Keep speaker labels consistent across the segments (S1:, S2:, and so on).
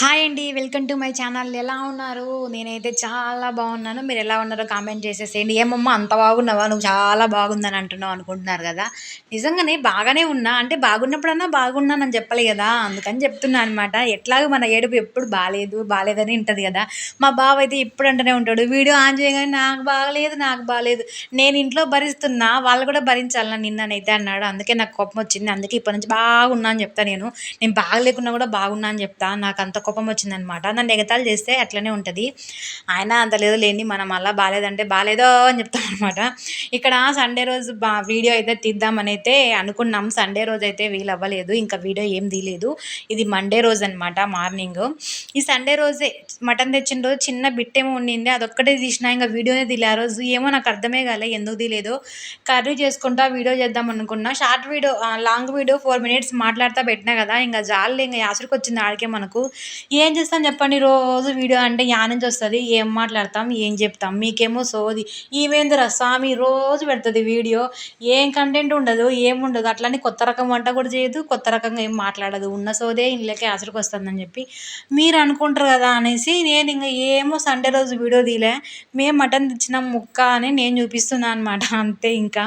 S1: Hi అండి welcome to my channel ఎలా ఉన్నారు? నేనైతే చాలా బాగున్నాను. మీరు ఎలా ఉన్నారో కామెంట్ చేసేసేయండి. ఏమమ్మా అంత బాగున్నావా? నువ్వు చాలా బాగుందని అంటున్నావు అనుకుంటున్నారు కదా. నిజంగానే బాగానే ఉన్నా. అంటే బాగున్నప్పుడన్నా బాగున్నానని చెప్పాలి కదా. అందుకని చెప్తున్నా అనమాట ఎట్లాగో మన ఏడుపు ఎప్పుడు బాగాలేదు బాగాలేదని ఉంటుంది కదా. మా బావ అయితే ఎప్పుడు అంటూనే ఉంటాడు వీడియో ఆన్ చేయగానే నాకు బాగలేదు నాకు బాగలేదు. నేను ఇంట్లో భరిస్తున్నా వాళ్ళు కూడా భరించాలని నిన్ననైతే అన్నాడు. అందుకే నాకు కోపం వచ్చింది. అందుకే ఇప్పటి నుంచి బాగున్నా అని చెప్తా నేను. నేను బాగలేకున్నా కూడా బాగున్నా అని చెప్తా. నాకు అంత కోపం వచ్చిందనమాట. నన్ను ఎగతాలు చేస్తే అట్లనే ఉంటుంది. ఆయన అంత లేదు లేని మనం అలా బాగాలేదంటే బాగాలేదో అని చెప్తాం అనమాట ఇక్కడ సండే రోజు బా వీడియో అయితే తీద్దామని అయితే అనుకున్నాం. సండే రోజు అయితే వీలు అవ్వలేదు. ఇంకా వీడియో ఏం తీయలేదు ఇది మండే రోజు అనమాట మార్నింగ్. ఈ సండే రోజే మటన్ తెచ్చిన రోజు చిన్న బిట్టేమో ఉండింది. అదొక్కటే తీసిన ఇంకా వీడియోనే తీలే. ఆ రోజు ఏమో నాకు అర్థమే కాలే ఎందుకు తీలేదు. కర్రీ చేసుకుంటా వీడియో చేద్దాం అనుకున్నా. Short video long video four minutes మాట్లాడుతూ పెట్టినా కదా ఇంకా జాలి. ఇంకా యాసరికి వచ్చింది ఆడికే మనకు. ఏం చేస్తాం చెప్పండి రోజు వీడియో అంటే యా నుంచి వస్తుంది ఏం మాట్లాడతాం ఏం చెప్తాం మీకేమో సోది. ఈవేందిరా స్వామి రోజు పెడుతుంది వీడియో ఏం కంటెంట్ ఉండదు ఏముండదు అట్లానే కొత్త రకం వంట కూడా చేయదు కొత్త రకంగా ఏం మాట్లాడదు. ఉన్న సోదే ఇళ్ళకే ఆసరికి వస్తుందని చెప్పి మీరు అనుకుంటారు కదా అనేసి నేను ఇంకా ఏమో సండే రోజు వీడియో తీలే. మేము మటన్ తెచ్చిన ముక్క అని నేను చూపిస్తున్నాను అనమాట అంతే ఇంకా.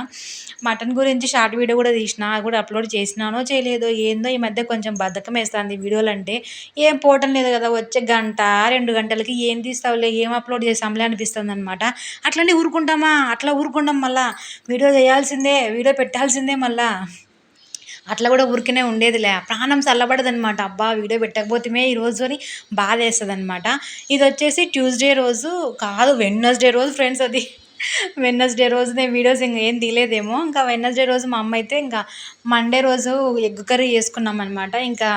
S1: మటన్ గురించి షార్ట్ వీడియో కూడా తీసిన కూడా అప్లోడ్ చేసినానో చేయలేదో ఏందో ఈ మధ్య కొంచెం బద్ధకం వేస్తుంది వీడియోలు అంటే ఏం పోవటం లేదు కదా వచ్చే గంట రెండు గంటలకి ఏం తీస్తావులే ఏం అప్లోడ్ చేసాంలే అనిపిస్తుంది అనమాట అట్లనే ఊరుకుంటామా? అట్లా ఊరుకుంటాం మళ్ళా. వీడియో చేయాల్సిందే వీడియో పెట్టాల్సిందే మళ్ళా. అట్లా కూడా ఊరికనే ఉండేదిలే. ప్రాణం చల్లబడదనమాట అబ్బా వీడియో పెట్టకపోతే ఈ రోజు అని బాధ వేస్తుంది అనమాట ఇది వచ్చేసి ట్యూస్డే రోజు కాదు వెన్నస్డే రోజు ఫ్రెండ్స్ అది. వెన్నస్డే రోజు నేను వీడియోస్ ఇంకా ఏం తీయలేదేమో. ఇంకా వెన్నస్డే రోజు మా అమ్మ అయితే ఇంకా మండే రోజు ఎగ్ కర్రీ చేసుకున్నాం అనమాట ఇంకా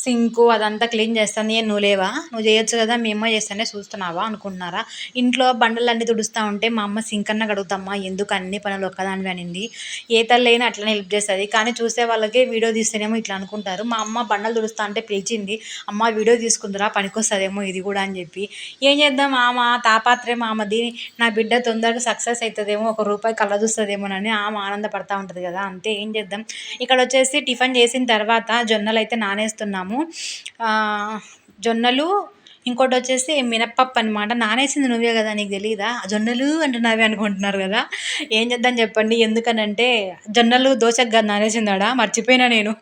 S1: సింకు అదంతా క్లీన్ చేస్తాను ఏ నువ్వు లేవా? నువ్వు చేయొచ్చు కదా మీ అమ్మ చేస్తానే చూస్తున్నావా అనుకుంటున్నారా? ఇంట్లో బండలన్నీ తుడుస్తూ ఉంటే మా అమ్మ సింక్ అన్న కడుగుతామ్మా ఎందుకు అన్ని పనులు ఒక్కదానివి అనింది. ఏ తల్లైనా అట్లనే హెల్ప్ చేస్తుంది. కానీ చూసే వాళ్ళకి వీడియో తీస్తేనేమో ఇట్లా అనుకుంటారు. మా అమ్మ బండలు తుడుస్తా అంటే పిలిచింది అమ్మ వీడియో తీసుకుందిరా పనికొస్తుందేమో ఇది కూడా అని చెప్పి. ఏం చేద్దాం ఆమె? తాపాత్రయం ఆమెది నా బిడ్డ తొందరగా సక్సెస్ అవుతుందేమో ఒక రూపాయి కళ్ళ చూస్తుందేమోనని ఆమె ఆనందపడతా ఉంటుంది కదా అంతే. ఏం చేద్దాం? ఇక్కడ వచ్చేసి టిఫిన్ చేసిన తర్వాత జొన్నలు అయితే నానేస్తున్నాము. జొన్నలు ఇంకోటి వచ్చేసి మినప్పప్పు అనమాట నానేసింది నువ్వే కదా నీకు తెలియదా జొన్నలు అంటున్నావే అనుకుంటున్నారు కదా. ఏం చేద్దాం చెప్పండి ఎందుకనంటే జొన్నలు దోశకు కదా నానేసిందాడా? మర్చిపోయినా నేను.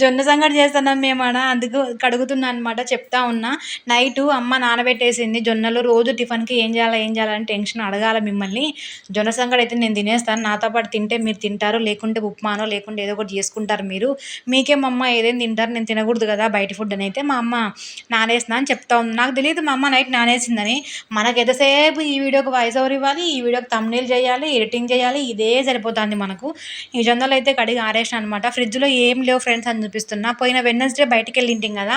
S1: జొన్న సంగటి చేస్తున్నాం మేమాడ అందుకు కడుగుతున్నా అనమాట చెప్తా ఉన్నా. నైటు అమ్మ నానబెట్టేసింది జొన్నలు. రోజు టిఫిన్కి ఏం చేయాలా ఏం చేయాలని టెన్షన్ అడగాల మిమ్మల్ని. జొన్న సంగటి అయితే నేను తినేస్తాను. నాతో పాటు తింటే మీరు తింటారు. లేకుంటే ఉప్మానో లేకుంటే ఏదో ఒకటి చేసుకుంటారు మీరు. మీకే మా అమ్మ ఏదైనా తింటారు నేను తినకూడదు కదా బయట ఫుడ్ అని అయితే మా అమ్మ నానేస్తున్నా అని చెప్తా ఉంది. నాకు తెలియదు మా అమ్మ నైట్ నానేసిందని. మనకు ఎంతసేపు ఈ వీడియోకి వాయిస్ ఓవర్ ఇవ్వాలి? ఈ వీడియోకి తమ్నేల్ చేయాలి? ఎడిటింగ్ చేయాలి? ఇదే సరిపోతుంది మనకు. ఈ జొన్నలు అయితే కడిగి ఆరేసిన అనమాట ఫ్రిడ్జ్లో ఏం లేవు. ఫ్రెండ్స్ అని చూపిస్తున్నా. పోయిన వెన్నస్డే బయటికి వెళ్ళింటాం కదా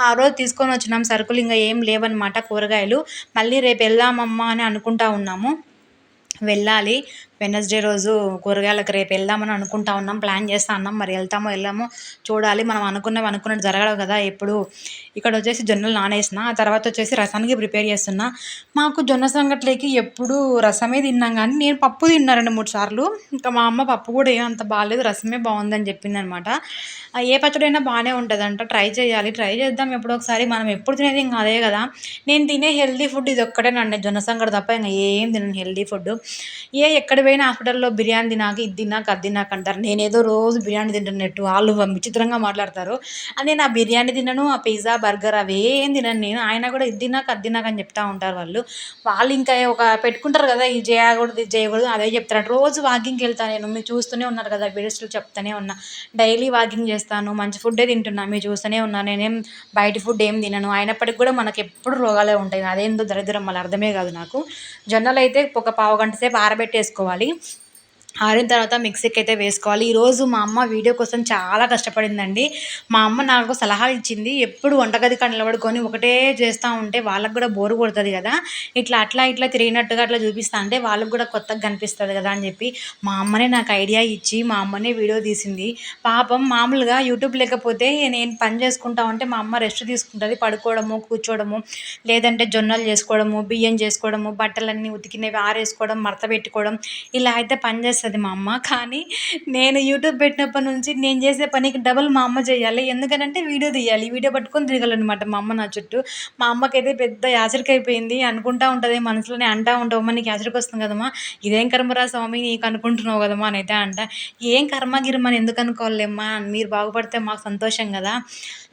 S1: ఆ రోజు తీసుకొని వచ్చినాం. సరుకులు ఇంకా ఏం లేవన్నమాట కూరగాయలు. మళ్ళీ రేపు వెళ్దామమ్మా అని అనుకుంటా ఉన్నాము. వెళ్ళాలి. వెనస్డే రోజు కూరగాయలకు రేపు వెళ్దామని అనుకుంటా ఉన్నాం ప్లాన్ చేస్తా ఉన్నాం. మరి వెళ్తామో వెళ్ళామో చూడాలి. మనం అనుకున్నవి అనుకున్నట్టు జరగదు కదా ఎప్పుడు. ఇక్కడ వచ్చేసి జొన్నలు నానేసిన ఆ తర్వాత వచ్చేసి రసానికి ప్రిపేర్ చేస్తున్నా. మాకు జొన్న సంగట్లేకి ఎప్పుడు రసమే తిన్నాం కానీ నేను పప్పు తిన్నా రెండు మూడు సార్లు. ఇంకా మా అమ్మ పప్పు కూడా ఏం అంత బాగాలేదు రసమే బాగుందని చెప్పింది అనమాట ఏ పచ్చడైనా బాగానే ఉంటుందంట. ట్రై చేయాలి. ట్రై చేద్దాం ఎప్పుడో ఒకసారి. మనం ఎప్పుడు తినేది ఇంకా అదే కదా. నేను తినే హెల్దీ ఫుడ్ ఇది ఒక్కటేనండి జొన్న సంగటి తప్ప ఇంకా ఏం తినను హెల్దీ ఫుడ్ ఏ ఎక్కడ పోయిన హాస్పిటల్లో బిర్యానీ తినాక ఇది తిన్నాక అది తిన్నాక అంటారు. నేనేదో రోజు బిర్యానీ తింటున్నట్టు వాళ్ళు విచిత్రంగా మాట్లాడతారు. అదే నా బిర్యానీ తినను ఆ పిజ్జా బర్గర్ అవి ఏం తినను నేను. ఆయన కూడా ఇది తిన్నాక అది తిన్నాక అని చెప్తా ఉంటారు వాళ్ళు. వాళ్ళు ఇంకా ఒక పెట్టుకుంటారు కదా ఇది చేయకూడదు ఇది చేయకూడదు అదే చెప్తారు. రోజు వాకింగ్కి వెళ్తాను నేను. మీరు చూస్తూనే ఉన్నారు కదా వీడియోస్లో చెప్తూనే ఉన్నా. డైలీ వాకింగ్ చేస్తాను మంచి ఫుడ్డే తింటున్నా. మీరు చూస్తూనే ఉన్నాను నేనేం బయట ఫుడ్ ఏం తినను. అయినప్పటికీ కూడా మనకి ఎప్పుడు రోగాలే ఉంటాయి. అదేందో దరిద్రం మళ్ళీ అర్థమే కాదు నాకు. జొన్నలు అయితే ఒక పావు గంట సేపు ఆరబెట్టేసుకోవాలి. చేసుకోవాలి ఆరిన తర్వాత మిక్సీకి అయితే వేసుకోవాలి. ఈరోజు మా అమ్మ వీడియో కోసం చాలా కష్టపడిందండి. మా అమ్మ నాకు సలహా ఇచ్చింది ఎప్పుడు వంటగది నిలబడుకొని ఒకటే చేస్తూ ఉంటే వాళ్ళకు కూడా బోరు కొడుతుంది కదా. ఇట్లా అట్లా ఇట్లా తిరిగినట్టుగా అట్లా చూపిస్తా అంటే వాళ్ళకు కూడా కొత్తగా కనిపిస్తుంది కదా అని చెప్పి మా అమ్మనే నాకు ఐడియా ఇచ్చి మా అమ్మనే వీడియో తీసింది. పాపం మామూలుగా యూట్యూబ్ లేకపోతే నేను పని చేసుకుంటా ఉంటే మా అమ్మ రెస్ట్ తీసుకుంటుంది. పడుకోవడము కూర్చోవడము లేదంటే జొన్నలు చేసుకోవడము బియ్యం చేసుకోవడము బట్టలన్నీ ఉతికినవి ఆరేసుకోవడం మడత పెట్టుకోవడం ఇలా అయితే పని చేస్తుంది. చేస్తుంది మా అమ్మ. కానీ నేను యూట్యూబ్ పెట్టినప్పటి నుంచి నేను చేసే పనికి డబల్ మా అమ్మ చేయాలి. ఎందుకనంటే వీడియో తీయాలి. వీడియో పట్టుకొని తిరగాలన్నమాట మా అమ్మ నా చుట్టూ. మా అమ్మకైతే పెద్ద యాచరిక అయిపోయింది అనుకుంటా ఉంటుంది మనసులోనే అంటా ఉంటావు అమ్మ నీకు యాచరిక వస్తుంది కదమ్మా. ఇదేం కర్మరా స్వామి నీకు అనుకుంటున్నావు కదమ్మా అని అయితే అంట. ఏం కర్మ గిర్మని ఎందుకు అనుకోవాలేమ్మా మీరు బాగుపడితే మాకు సంతోషం కదా.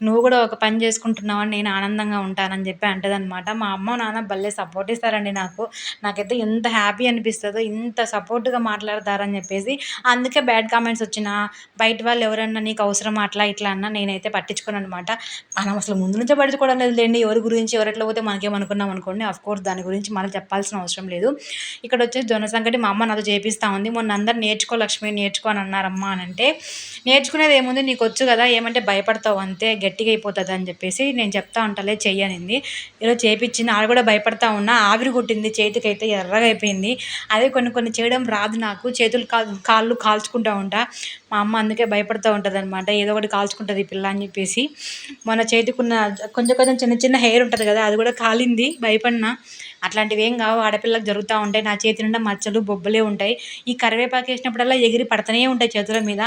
S1: నువ్వు కూడా ఒక పని చేసుకుంటున్నావు అని నేను ఆనందంగా ఉంటానని చెప్పి అంటదనమాట మా అమ్మ నాన్న భలే సపోర్ట్ ఇస్తారండి నాకు. నాకైతే ఎంత హ్యాపీ అనిపిస్తుందో ఇంత సపోర్ట్గా అని చెప్పేసి అందుకే బ్యాడ్ కామెంట్స్ వచ్చిన బయట వాళ్ళు ఎవరన్నా నీకు అవసరం అట్లా ఇట్లా అన్నా నేనైతే పట్టించుకోను అనమాట మనం అసలు ముందు నుంచే పట్టించుకోవడం లేదు లేండి ఎవరి గురించి ఎవరిట్లో పోతే మనకేమనుకున్నాం అనుకోండి అఫ్ కోర్స్ దాని గురించి మనం చెప్పాల్సిన అవసరం లేదు. ఇక్కడ వచ్చేసి జొన్న సంగటి మా అమ్మ నాతో చేపిస్తా ఉంది. మొన్న అందరు నేర్చుకో లక్ష్మి నేర్చుకో అని అన్నారమ్మా అని అంటే నేర్చుకునేది ఏముంది? నీకు వచ్చు కదా ఏమంటే భయపడతావు అంతే గట్టిగా అయిపోతుంది అని చెప్పేసి నేను చెప్తా ఉంటాలే చెయ్యనింది ఈరోజు చేపించింది ఆడ కూడా భయపడతా ఉన్నా ఆవిరి కొట్టింది చేతికి అయితే ఎర్రగా అయిపోయింది. అదే కొన్ని కొన్ని చేయడం రాదు నాకు చేతి చేతులు కాళ్ళు కాల్చుకుంటూ ఉంటా. మా అమ్మ అందుకే భయపడుతూ ఉంటుంది అనమాట ఏదో ఒకటి కాల్చుకుంటుంది పిల్ల అని చెప్పేసి. మన చేతికున్న కొంచెం కొంచెం చిన్న చిన్న హెయిర్ ఉంటుంది కదా అది కూడా కాలింది భయపడిన. అట్లాంటివి ఏం కావు ఆడపిల్లలకు జరుగుతూ ఉంటాయి. నా చేతి నిండా మచ్చలు బొబ్బలే ఉంటాయి. ఈ కరివేపాకు వేసినప్పుడల్లా ఎగిరి పడుతూనే ఉంటాయి చేతుల మీద.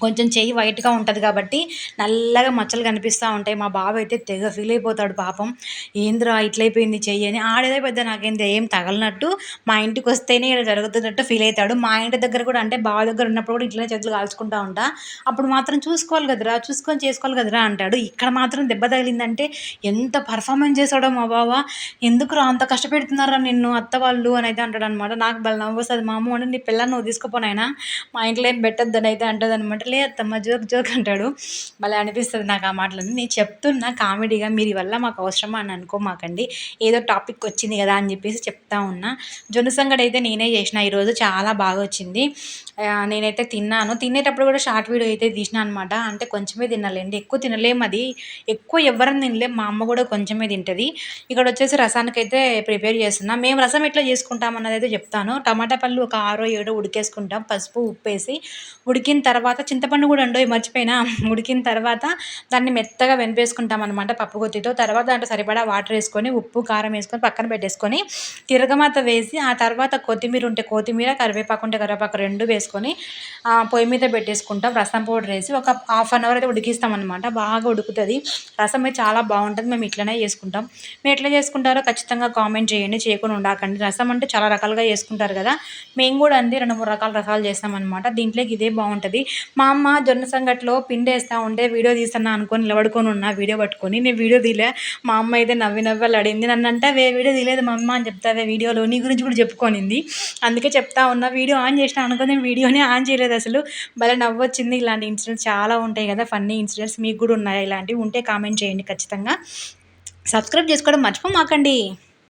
S1: కొంచెం చెయ్యి వైట్గా ఉంటుంది కాబట్టి నల్లగా మచ్చలు కనిపిస్తూ ఉంటాయి. మా బాబు అయితే తెగ ఫీల్ అయిపోతాడు పాపం. ఏంద్రా ఇట్లయిపోయింది చెయ్యి అని. ఆడేదే పెద్ద నాకేంది ఏం తగలనట్టు మా ఇంటికి వస్తేనే ఇలా జరుగుతున్నట్టు ఫీల్ అవుతాడు. మా ఇంటి దగ్గర కూడా అంటే బావ దగ్గర ఉన్నప్పుడు కూడా ఇట్లనే చేతులు కాల్చుకుంటూ ఉంటా. అప్పుడు మాత్రం చూసుకోవాలి కదరా చూసుకొని చేసుకోవాలి కదరా అంటాడు. ఇక్కడ మాత్రం దెబ్బ తగిలిందంటే ఎంత పర్ఫార్మెన్స్ చేశాడో మా బావ. ఎందుకురా అంత కష్టపెడుతున్నారా నిన్ను అత్త వాళ్ళు అని అయితే అంటాడు అనమాట నాకు బలం వస్తుంది మా అమ్మ నీ పిల్లని నువ్వు తీసుకుపోనైనా మా ఇంట్లో ఏం పెట్టద్దని అయితే అంటుంది అనమాట ఏమంటలే అత్తమ్మ జోక్ జోక్ అంటాడు. భలే అనిపిస్తుంది నాకు ఆ మాటలని నేను చెప్తున్నా కామెడీగా మీరు వల్ల మాకు అవసరమా అని అనుకోమాకండి. ఏదో టాపిక్ వచ్చింది కదా అని చెప్పేసి చెప్తా ఉన్నా. జొన్న సంగడి అయితే నేనే చేసిన. ఈరోజు చాలా బాగా వచ్చింది. నేనైతే తిన్నాను. తినేటప్పుడు కూడా షార్ట్ వీడియో అయితే తీసిన అనమాట అంటే కొంచెమే తినాలండి. ఎక్కువ తినలేము అది. ఎక్కువ ఎవరని తినలేము మా అమ్మ కూడా కొంచెమే తింటుంది. ఇక్కడ వచ్చేసి రసానికి అయితే ప్రిపేర్ చేస్తున్నా. మేము రసం ఎట్లా చేసుకుంటాం అన్నది అయితే చెప్తాను. టమాటా పళ్ళు ఒక ఆరో ఏడో ఉడికేసుకుంటాం. పసుపు ఉప్పు వేసి ఉడికిన తర్వాత చింతపండు కూడా ఉండవు మర్చిపోయినా ఉడికిన తర్వాత దాన్ని మెత్తగా వెనిపేసుకుంటాం అనమాట పప్పు గుత్తితో తర్వాత దాంట్లో సరిపడా వాటర్ వేసుకొని ఉప్పు కారం వేసుకొని పక్కన పెట్టేసుకొని తిరగమాత వేసి ఆ తర్వాత కొత్తిమీర ఉంటే కొత్తిమీర కరివేపాకు ఉంటే కరివేపాకు రెండు వేసుకొని పొయ్యి మీద పెట్టేసుకుంటాం. రసం పౌడర్ వేసి ఒక హాఫ్ అన్ అవర్ అయితే ఉడికిస్తాం అనమాట బాగా ఉడుకుతుంది. రసం అయితే చాలా బాగుంటుంది. మేము ఇట్లనే చేసుకుంటాం. మేము ఎట్లా చేసుకుంటారో ఖచ్చితంగా కామెంట్ చేయండి. చేయకుండా ఉండకండి. రసం అంటే చాలా రకాలుగా చేసుకుంటారు కదా. మేము కూడా అంది రెండు మూడు రకాల రసాలు చేస్తామన్నమాట దీంట్లోకి ఇదే బాగుంటుంది. మా అమ్మ జొన్న సంగట్లో పిండి వేస్తూ ఉంటే వీడియో తీస్తున్నా అనుకొని నిలబడుకొని ఉన్నా వీడియో పట్టుకొని. నేను వీడియో తీలే. మా అమ్మ అయితే నవ్వి నవ్వాలి అడిగింది. నన్ను అంటే వే వీడియో తీయలేదు మా అమ్మ అని చెప్తావే వీడియోలో నీ గురించి కూడా చెప్పుకొనింది. అందుకే చెప్తా ఉన్నా వీడియో ఆన్ చేసిన అనుకుని వీడియోనే ఆన్ చేయలేదు అసలు. భలే నవ్వొచ్చింది. ఇలాంటి ఇన్సిడెంట్స్ చాలా ఉంటాయి కదా ఫన్నీ ఇన్సిడెంట్స్ మీకు కూడా ఉన్నాయి? ఇలాంటివి ఉంటే కామెంట్ చేయండి ఖచ్చితంగా. సబ్స్క్రైబ్ చేసుకోవడం మర్చిపోమాకండి.